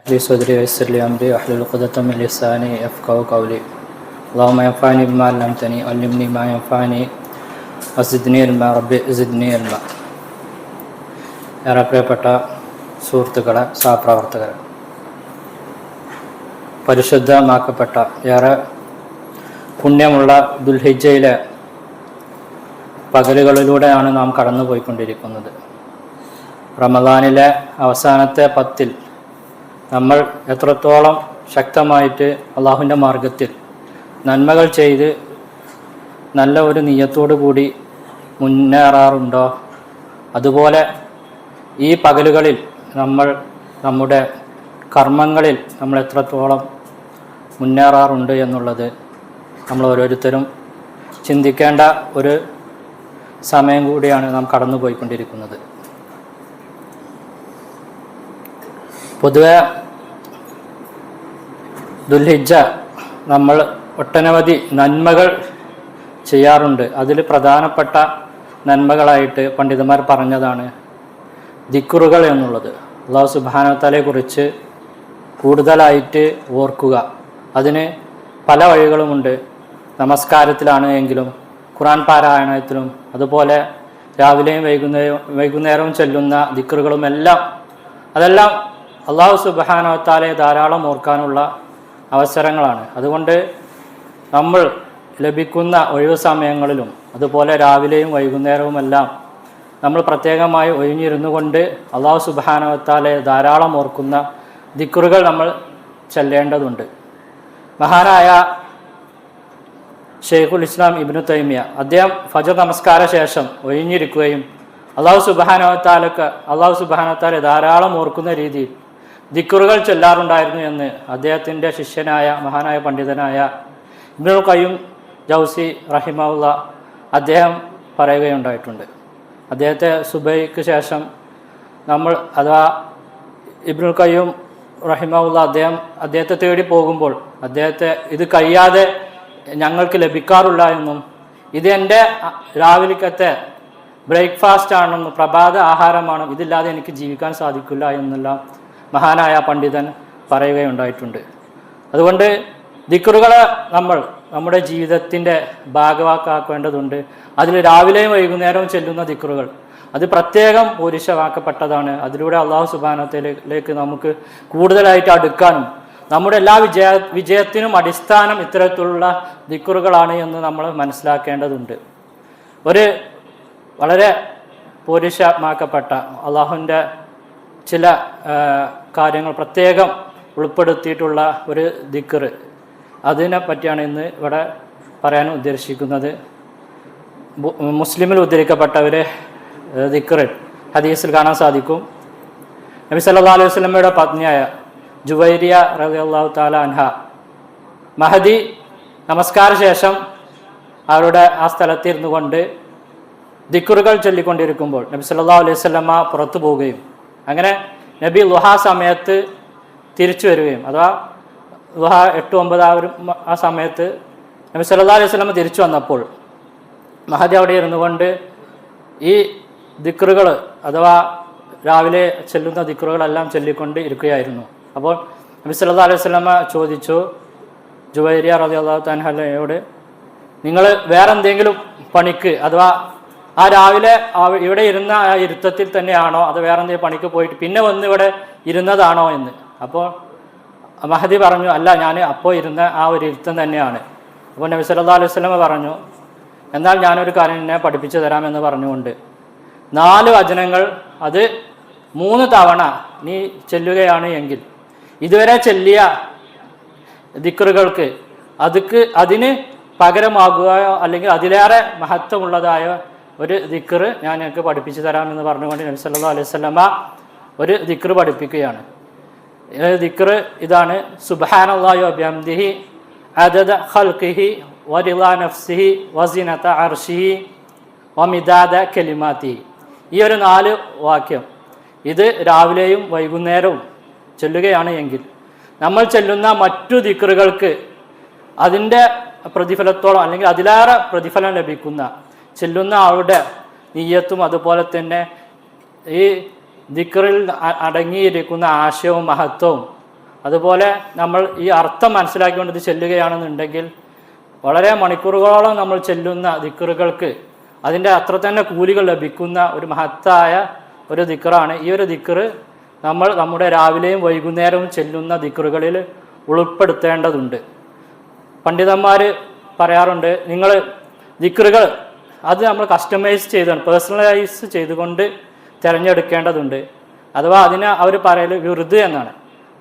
لي صدري ويسر لي أمري واحلل عقدة من لساني يفقهوا قولي اللهم ينفعني بما علمتني علمني ما ينفعني وزدني علما ربي زدني علما ഏറെ പ്രിയപ്പെട്ട സുഹൃത്തുക്കളെ സഹപ്രവർത്തകരെ പരിശുദ്ധമാക്കപ്പെട്ട ഏറെ പുണ്യമുള്ള ദുൽഹിജയിലെ പകലുകളിലൂടെയാണ് നാം കടന്നു പോയിക്കൊണ്ടിരിക്കുന്നത് റമദാനിലെ അവസാനത്തെ പത്തിൽ നമ്മൾ എത്രത്തോളം ശക്തമായിട്ട് അള്ളാഹുവിന്റെ മാർഗത്തിൽ നന്മകൾ ചെയ്ത് നല്ല ഒരു നീയത്തോടു കൂടി മുന്നേറാറുണ്ടോ? അതുപോലെ ഈ പകലുകളിൽ നമ്മൾ നമ്മുടെ കർമ്മങ്ങളിൽ നമ്മൾ എത്രത്തോളം മുന്നേറാറുണ്ട് എന്നുള്ളത് നമ്മൾ ഓരോരുത്തരും ചിന്തിക്കേണ്ട ഒരു സമയം കൂടിയാണ് നാം കടന്നുപോയിക്കൊണ്ടിരിക്കുന്നത്. പൊതുവെ ദുൽഹിജ നമ്മൾ ഒട്ടനവധി നന്മകൾ ചെയ്യാറുണ്ട്. അതിൽ പ്രധാനപ്പെട്ട നന്മകളായിട്ട് പണ്ഡിതന്മാർ പറഞ്ഞതാണ് ദിക്കുറുകൾ എന്നുള്ളത്. അള്ളാഹു സുബാനത്തലയെക്കുറിച്ച് കൂടുതലായിട്ട് ഓർക്കുക. അതിന് പല വഴികളുമുണ്ട്. നമസ്കാരത്തിലാണ് എങ്കിലും ഖുറാൻ പാരായണത്തിലും അതുപോലെ രാവിലെയും വൈകുന്നേരവും വൈകുന്നേരവും ചെല്ലുന്ന ദിക്കറുകളും എല്ലാം അതെല്ലാം അള്ളാഹു സുബാനവത്താലെ ധാരാളം ഓർക്കാനുള്ള അവസരങ്ങളാണ്. അതുകൊണ്ട് നമ്മൾ ലഭിക്കുന്ന ഒഴിവു സമയങ്ങളിലും അതുപോലെ രാവിലെയും വൈകുന്നേരവുമെല്ലാം നമ്മൾ പ്രത്യേകമായി ഒഴിഞ്ഞിരുന്നു കൊണ്ട് അള്ളാഹു സുബാനവത്താലെ ധാരാളം ഓർക്കുന്ന ദിക്കുറുകൾ നമ്മൾ ചെല്ലേണ്ടതുണ്ട്. മഹാനായ ഷെയ്ഖുൽ ഇസ്ലാം ഇബ്നു തൈമിയ അദ്ദേഹം ഫജർ നമസ്കാര ശേഷം ഒഴിഞ്ഞിരിക്കുകയും അള്ളാഹു സുബാനവത്താലൊക്കെ അള്ളാഹു സുബാനവത്താലെ ധാരാളം ഓർക്കുന്ന രീതിയിൽ ദിക്കുറുകൾ ചൊല്ലാറുണ്ടായിരുന്നു എന്ന് അദ്ദേഹത്തിന്റെ ശിഷ്യനായ മഹാനായ പണ്ഡിതനായ ഇബ്നുൽ കയ്യും ജൗസി റഹിമുള്ള അദ്ദേഹം പറയുകയുണ്ടായിട്ടുണ്ട്. അദ്ദേഹത്തെ സുബൈക്ക് ശേഷം നമ്മൾ അഥവാ ഇബ്നുൽ കയ്യും റഹിമുള്ള അദ്ദേഹം അദ്ദേഹത്തെ തേടി പോകുമ്പോൾ അദ്ദേഹത്തെ ഇത് കഴിയാതെ ഞങ്ങൾക്ക് ലഭിക്കാറില്ല എന്നും ഇത് എന്റെ രാവിലക്കത്തെ ബ്രേക്ക്ഫാസ്റ്റ് ആണെന്നും പ്രഭാത ആഹാരമാണ് ഇതില്ലാതെ എനിക്ക് ജീവിക്കാൻ സാധിക്കില്ല എന്നെല്ലാം മഹാനായ പണ്ഡിതൻ പറയുകയുണ്ടായിട്ടുണ്ട്. അതുകൊണ്ട് ദിക്കറുകളെ നമ്മൾ നമ്മുടെ ജീവിതത്തിന്റെ ഭാഗവാക്കാക്കേണ്ടതുണ്ട്. അതിൽ രാവിലെയും വൈകുന്നേരവും ചെല്ലുന്ന ദിക്കറുകൾ. അത് പ്രത്യേകം പുരുഷവാക്കപ്പെട്ടതാണ് അതിലൂടെ അള്ളാഹു സുബാനത്തിലേക്ക് നമുക്ക് കൂടുതലായിട്ട് അടുക്കാനും നമ്മുടെ എല്ലാ വിജയ വിജയത്തിനും അടിസ്ഥാനം ഇത്തരത്തിലുള്ള ദിക്കറുകളാണ് എന്ന് നമ്മൾ മനസ്സിലാക്കേണ്ടതുണ്ട്. ഒരു വളരെ പുരുഷമാക്കപ്പെട്ട അള്ളാഹുവിന്റെ ചില കാര്യങ്ങൾ പ്രത്യേകം ഉൾപ്പെടുത്തിയിട്ടുള്ള ഒരു ദിക്കറ് അതിനെ പറ്റിയാണ് ഇന്ന് ഇവിടെ പറയാൻ ഉദ്ദേശിക്കുന്നത്. മുസ്ലിമിൽ ഉദ്ധരിക്കപ്പെട്ട ഒരു ഹദീസിൽ കാണാൻ സാധിക്കും. നബി സല്ലാ അലൈഹി വസ്ലമയുടെ പത്നിയായ ജുവൈരിയ റബി അള്ളാഹു താല അൻഹ മഹദി നമസ്കാര ശേഷം അവരുടെ ആ സ്ഥലത്തിരുന്നു കൊണ്ട് ദിക്കുറുകൾ ചൊല്ലിക്കൊണ്ടിരിക്കുമ്പോൾ നബി സല്ലാ അലൈഹി സ്വലമ്മ പുറത്തു പോവുകയും അങ്ങനെ നബി ലുഹ സമയത്ത് തിരിച്ചു വരികയും അഥവാ ലുഹ എട്ട് ഒമ്പത് ആ ഒരു ആ സമയത്ത് നബി സല്ലാ അലൈഹി സ്വലമ തിരിച്ചു വന്നപ്പോൾ മഹദി അവിടെ ഇരുന്നു കൊണ്ട് ഈ ദിക്റുകൾ അഥവാ രാവിലെ ചെല്ലുന്ന ദിക്റുകളെല്ലാം ചൊല്ലിക്കൊണ്ട് ഇരിക്കുകയായിരുന്നു. അപ്പോൾ നബി സല്ലാ അലൈഹി സ്വലമ ചോദിച്ചു ജുവൈരിയ റതി അള്ളാഹു താൻഹലയോട് നിങ്ങൾ വേറെ എന്തെങ്കിലും പണിക്ക് അഥവാ ആ രാവിലെ ഇവിടെ ഇരുന്ന ആ ഇരുത്തത്തിൽ തന്നെയാണോ? അത് വേറെ എന്തെങ്കിലും പണിക്ക് പോയിട്ട് പിന്നെ വന്ന് ഇവിടെ ഇരുന്നതാണോ എന്ന്. അപ്പോൾ മഹദി പറഞ്ഞു അല്ല ഞാൻ അപ്പോൾ ഇരുന്ന ആ ഒരു ഇരുത്തം തന്നെയാണ്. അപ്പോൾ നബി സല്ലാ അലൈഹി സ്വലമ പറഞ്ഞു എന്നാൽ ഞാനൊരു കാര്യം എന്നെ പഠിപ്പിച്ചു തരാമെന്ന് പറഞ്ഞുകൊണ്ട്. നാല് വചനങ്ങൾ അത് മൂന്ന് തവണ നീ ചെല്ലുകയാണ് എങ്കിൽ ഇതുവരെ ചെല്ലിയ ദിക്കറുകൾക്ക് അതുക്ക് അതിന് പകരമാകുകയോ അല്ലെങ്കിൽ അതിലേറെ മഹത്വമുള്ളതായ ഒരു ദിക്കറ് ഞാൻ നിങ്ങൾക്ക് പഠിപ്പിച്ചു തരാമെന്ന് പറഞ്ഞുകൊണ്ട് നബി സല്ലാ അലൈഹി സ്വലമ ഒരു ദിക്കറ് പഠിപ്പിക്കുകയാണ്. ദിക്കറ് ഇതാണ് സുബാനല്ലാഹു അബ്യാംദിഹി അദദ ഖൽഖിഹി വരിള നഫ്സിഹി വസിനത അർഷിഹി വമിദാദ കെലിമാത്തി ഈ ഒരു നാല് വാക്യം ഇത് രാവിലെയും വൈകുന്നേരവും ചൊല്ലുകയാണ് എങ്കിൽ നമ്മൾ ചെല്ലുന്ന മറ്റു ദിക്കറുകൾക്ക് അതിന്റെ പ്രതിഫലത്തോളം അല്ലെങ്കിൽ അതിലേറെ പ്രതിഫലം ലഭിക്കുന്ന ചെല്ലുന്ന ആളുടെ നീയത്തും അതുപോലെ തന്നെ ഈ ദിക്കറിൽ അടങ്ങിയിരിക്കുന്ന ആശയവും മഹത്വവും. അതുപോലെ നമ്മൾ ഈ അർത്ഥം മനസ്സിലാക്കിക്കൊണ്ട് ഇത് ചെല്ലുകയാണെന്നുണ്ടെങ്കിൽ വളരെ മണിക്കൂറുകളോളം നമ്മൾ ചെല്ലുന്ന ദിക്കറുകൾക്ക് അതിന്റെ അത്ര തന്നെ കൂലികൾ ലഭിക്കുന്ന ഒരു മഹത്തായ ഒരു ദിക്കറാണ് ഈ ഒരു ദിക്കറ് നമ്മൾ നമ്മുടെ രാവിലെയും വൈകുന്നേരവും ചെല്ലുന്ന ദിക്കറുകളിൽ ഉൾപ്പെടുത്തേണ്ടതുണ്ട്. പണ്ഡിതന്മാർ പറയാറുണ്ട് നിങ്ങൾ ദിക്റുകൾ അത് നമ്മൾ കസ്റ്റമൈസ് ചെയ്താണ് പേഴ്സണലൈസ് ചെയ്തുകൊണ്ട് തിരഞ്ഞെടുക്കേണ്ടതുണ്ട്. അഥവാ അതിനെ അവർ പറയൽ വിറുത് എന്നാണ്.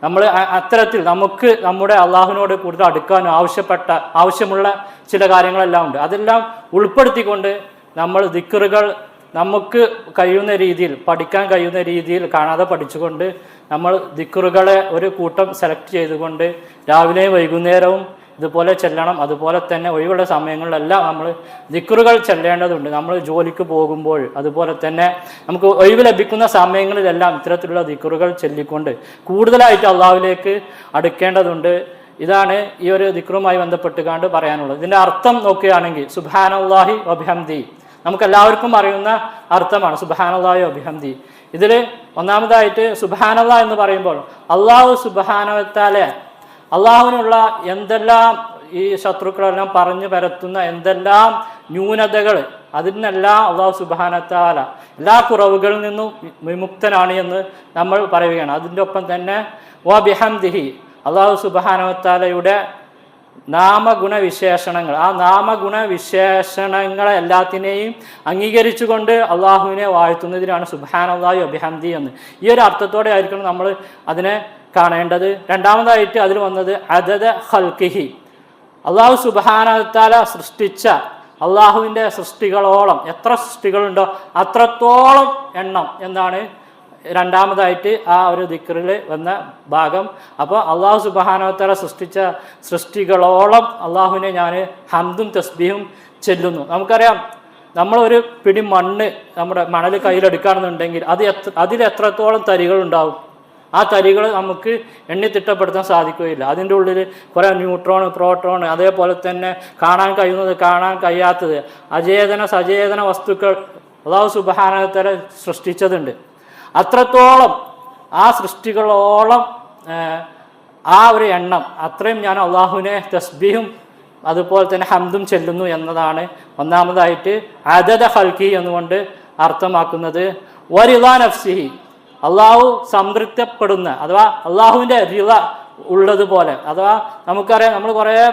നമ്മൾ അത്തരത്തിൽ നമുക്ക് നമ്മുടെ അള്ളാഹുവിനോട് കൂടുതൽ അടുക്കാനും ആവശ്യപ്പെട്ട ആവശ്യമുള്ള ചില കാര്യങ്ങളെല്ലാം ഉണ്ട്. അതെല്ലാം ഉൾപ്പെടുത്തിക്കൊണ്ട് നമ്മൾ ദിക്കറുകൾ നമുക്ക് കഴിയുന്ന രീതിയിൽ പഠിക്കാൻ കഴിയുന്ന രീതിയിൽ കാണാതെ പഠിച്ചുകൊണ്ട് നമ്മൾ ദിക്കറുകളെ ഒരു കൂട്ടം സെലക്ട് ചെയ്തുകൊണ്ട് രാവിലെയും വൈകുന്നേരവും ഇതുപോലെ ചെല്ലണം അതുപോലെ തന്നെ ഒഴിവുള്ള സമയങ്ങളിലെല്ലാം നമ്മൾ ദിക്റുകൾ ചെല്ലേണ്ടതുണ്ട്. നമ്മൾ ജോലിക്ക് പോകുമ്പോൾ അതുപോലെ തന്നെ നമുക്ക് ഒഴിവ് ലഭിക്കുന്ന സമയങ്ങളിലെല്ലാം ഇത്തരത്തിലുള്ള ദിക്റുകൾ ചെല്ലിക്കൊണ്ട് കൂടുതലായിട്ട് അള്ളാഹുവിലേക്ക് അടുക്കേണ്ടതുണ്ട്. ഇതാണ് ഈ ഒരു ദിക്റുമായി ബന്ധപ്പെട്ട് കണ്ട് പറയാനുള്ളത്. ഇതിന്റെ അർത്ഥം നോക്കുകയാണെങ്കിൽ സുബാനല്ലാഹി അഭിഹംദി നമുക്ക് എല്ലാവർക്കും അറിയുന്ന അർത്ഥമാണ് സുബാനല്ലാഹി അഭിഹംദി ഇതിൽ ഒന്നാമതായിട്ട് സുബാനല്ല എന്ന് പറയുമ്പോൾ അള്ളാഹു സുബാനവത്താലെ അള്ളാഹുവിനുള്ള എന്തെല്ലാം ഈ ശത്രുക്കളെല്ലാം പറഞ്ഞു പരത്തുന്ന എന്തെല്ലാം ന്യൂനതകൾ അതിനെല്ലാം അള്ളാഹു സുബാനത്താല എല്ലാ കുറവുകളിൽ നിന്നും വിമുക്തനാണ് എന്ന് നമ്മൾ പറയുകയാണ്. അതിന്റെ ഒപ്പം തന്നെ വ ബിഹംദിഹി അള്ളാഹു സുബാനവത്താലയുടെ നാമഗുണ വിശേഷണങ്ങൾ ആ നാമഗുണ വിശേഷണങ്ങളെ എല്ലാത്തിനെയും അംഗീകരിച്ചുകൊണ്ട് അള്ളാഹുവിനെ വാഴ്ത്തുന്നതിനാണ് സുബാൻ അള്ളാഹു അഭിഹംദി എന്ന്. ഈ ഒരു അർത്ഥത്തോടെ ആയിരിക്കണം നമ്മൾ അതിനെ കാണേണ്ടത്. രണ്ടാമതായിട്ട് അതിൽ വന്നത് അതത് ഹൽക്കിഹി അള്ളാഹു സുബാനത്താല സൃഷ്ടിച്ച അള്ളാഹുവിന്റെ സൃഷ്ടികളോളം എത്ര സൃഷ്ടികളുണ്ടോ അത്രത്തോളം എണ്ണം എന്നാണ് രണ്ടാമതായിട്ട് ആ ഒരു ദിക്റിൽ വന്ന ഭാഗം. അപ്പോൾ അള്ളാഹു സുബാനോത്തല സൃഷ്ടിച്ച സൃഷ്ടികളോളം അള്ളാഹുവിനെ ഞാൻ ഹംദും തസ്ബീഹും ചെല്ലുന്നു. നമുക്കറിയാം നമ്മളൊരു പിടി മണ്ണ് നമ്മുടെ മണൽ കയ്യിലെടുക്കുകയാണെന്നുണ്ടെങ്കിൽ അത് എത്ര അതിൽ എത്രത്തോളം തരികളുണ്ടാവും? ആ തരികൾ നമുക്ക് എണ്ണി തിട്ടപ്പെടുത്താൻ സാധിക്കുകയില്ല. അതിന്റെ ഉള്ളിൽ കുറേ ന്യൂട്രോൺ പ്രോട്ടോൺ അതേപോലെ തന്നെ കാണാൻ കഴിയുന്നത് കാണാൻ കഴിയാത്തത് അചേതന സചേതന വസ്തുക്കൾ അള്ളാഹു സുബാനത്തര സൃഷ്ടിച്ചതുണ്ട്. അത്രത്തോളം ആ സൃഷ്ടികളോളം ആ ഒരു എണ്ണം അത്രയും ഞാൻ അള്ളാഹുവിനെ തസ്ബീഹും അതുപോലെ തന്നെ ഹംദും ചെല്ലുന്നു എന്നതാണ് ഒന്നാമതായിട്ട് അതദ ഹൽക്കി എന്നുകൊണ്ട് അർത്ഥമാക്കുന്നത്. വരിളാ നഫ്സിഹി. അള്ളാഹു സംതൃപ്തപ്പെടുന്ന അഥവാ അള്ളാഹുവിന്റെ റിള ഉള്ളതുപോലെ. അഥവാ നമുക്കറിയാം നമ്മൾ കുറേ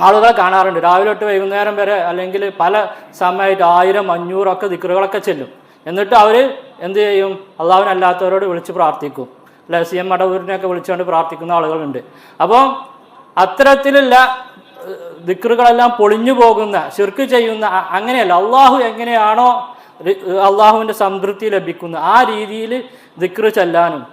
ആളുകളെ കാണാറുണ്ട്. രാവിലെ തൊട്ട് വൈകുന്നേരം വരെ അല്ലെങ്കിൽ പല സമയമായിട്ട് ആയിരം അഞ്ഞൂറൊക്കെ ദിക്കറുകളൊക്കെ ചെല്ലും. എന്നിട്ട് അവർ എന്ത് ചെയ്യും? അള്ളാഹുവിനല്ലാത്തവരോട് വിളിച്ച് പ്രാർത്ഥിക്കും. അല്ലെ സി എം മടവൂരിനെയൊക്കെ വിളിച്ചുകൊണ്ട് പ്രാർത്ഥിക്കുന്ന ആളുകളുണ്ട്. അപ്പോൾ അത്തരത്തിലുള്ള ദിക്കറുകളെല്ലാം പൊളിഞ്ഞു പോകുന്ന ശിർക്ക് ചെയ്യുന്ന അങ്ങനെയല്ല. അള്ളാഹു എങ്ങനെയാണോ അള്ളാഹുവിന്റെ സംതൃപ്തി ലഭിക്കുന്നു. ആ രീതിയിൽ ദിക്റ് ചെല്ലാനും.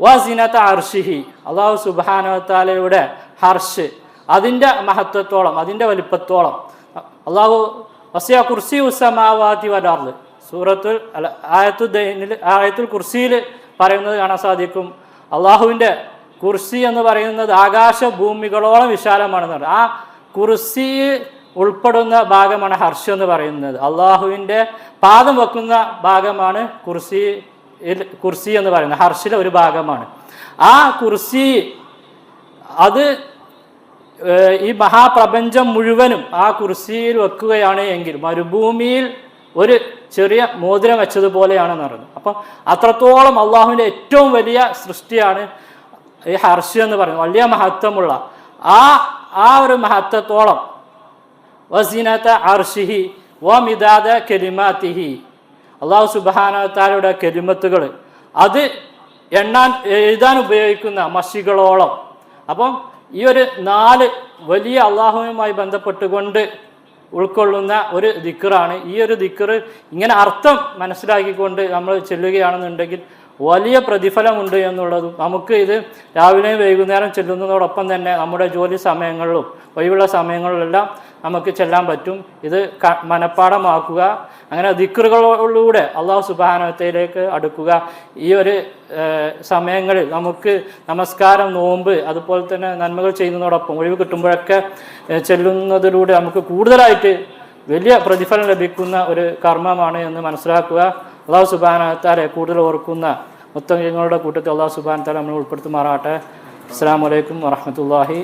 വസിനത്ത അർഷിഹി. അള്ളാഹു സുബാനത്താലയുടെ ഹർഷ്. അതിന്റെ മഹത്വത്തോളം അതിന്റെ വലിപ്പത്തോളം. അള്ളാഹു വസിയ കുർസി ഉസമാവാതി വരാറ് സൂറത്തുൽ അല്ല ആയത്തു ദൈനിൽ ആയത്തുൽ കുർസിയിൽ പറയുന്നത് കാണാൻ സാധിക്കും. അള്ളാഹുവിന്റെ കുർസി എന്ന് പറയുന്നത് ആകാശ ഭൂമികളോളം വിശാലമാണെന്ന് പറയുന്നത് ആ കുർസി ഉൾപ്പെടുന്ന ഭാഗമാണ് ഹർഷ് എന്ന് പറയുന്നത്. അള്ളാഹുവിന്റെ പാദം വെക്കുന്ന ഭാഗമാണ് കുർസി കുർസി എന്ന് പറയുന്നത്. ഹർഷിലെ ഒരു ഭാഗമാണ്. ആ കുർസി അത് ഈ മഹാപ്രപഞ്ചം മുഴുവനും ആ കുർസിയിൽ വെക്കുകയാണ് എങ്കിൽ മരുഭൂമിയിൽ ഒരു ചെറിയ മോതിരം വെച്ചതുപോലെയാണെന്ന് പറയുന്നത് അപ്പം അത്രത്തോളം അള്ളാഹുവിന്റെ ഏറ്റവും വലിയ സൃഷ്ടിയാണ് ഈ ഹർഷ് എന്ന് പറയുന്നത്. വലിയ മഹത്വമുള്ള ആ ആ ഒരു മഹത്വത്തോളം വസീനത്ത അർഷിഹി വ മിതാദ കെലിമാത്തിഹി. അള്ളാഹു സുബാനത്താലയുടെ കെലിമത്തുകൾ അത് എണ്ണാൻ എഴുതാൻ ഉപയോഗിക്കുന്ന മഷികളോളം. അപ്പം ഈ ഒരു നാല് വലിയ അള്ളാഹുവുമായി ബന്ധപ്പെട്ടുകൊണ്ട് ഉൾക്കൊള്ളുന്ന ഒരു ദിക്കറാണ് ഈ ഒരു ദിക്കറ് ഇങ്ങനെ അർത്ഥം മനസ്സിലാക്കിക്കൊണ്ട് നമ്മൾ ചെല്ലുകയാണെന്നുണ്ടെങ്കിൽ വലിയ പ്രതിഫലമുണ്ട് എന്നുള്ളതും നമുക്ക് ഇത് രാവിലെയും വൈകുന്നേരം ചെല്ലുന്നതോടൊപ്പം തന്നെ നമ്മുടെ ജോലി സമയങ്ങളിലും ഒഴിവുള്ള സമയങ്ങളിലെല്ലാം നമുക്ക് ചെല്ലാൻ പറ്റും. ഇത് മനഃപ്പാടമാക്കുക അങ്ങനെ ദിക്കറുകളിലൂടെ അള്ളാഹു സുബാനത്തിലേക്ക് അടുക്കുക. ഈ ഒരു സമയങ്ങളിൽ നമുക്ക് നമസ്കാരം നോമ്പ് അതുപോലെ തന്നെ നന്മകൾ ചെയ്യുന്നതോടൊപ്പം ഒഴിവ് കിട്ടുമ്പോഴൊക്കെ ചെല്ലുന്നതിലൂടെ നമുക്ക് കൂടുതലായിട്ട് വലിയ പ്രതിഫലം ലഭിക്കുന്ന ഒരു കർമ്മമാണ് എന്ന് മനസ്സിലാക്കുക. അള്ളാഹു സുബാനത്താലെ കൂടുതൽ ഓർക്കുന്ന മുത്തങ്ങളുടെ കൂട്ടത്തിൽ അള്ളാഹു സുബാനത്താലെ നമ്മൾ ഉൾപ്പെടുത്തുമാറാട്ടെ അസ്സാം വലൈക്കും വാഹമത്തല്ലാഹി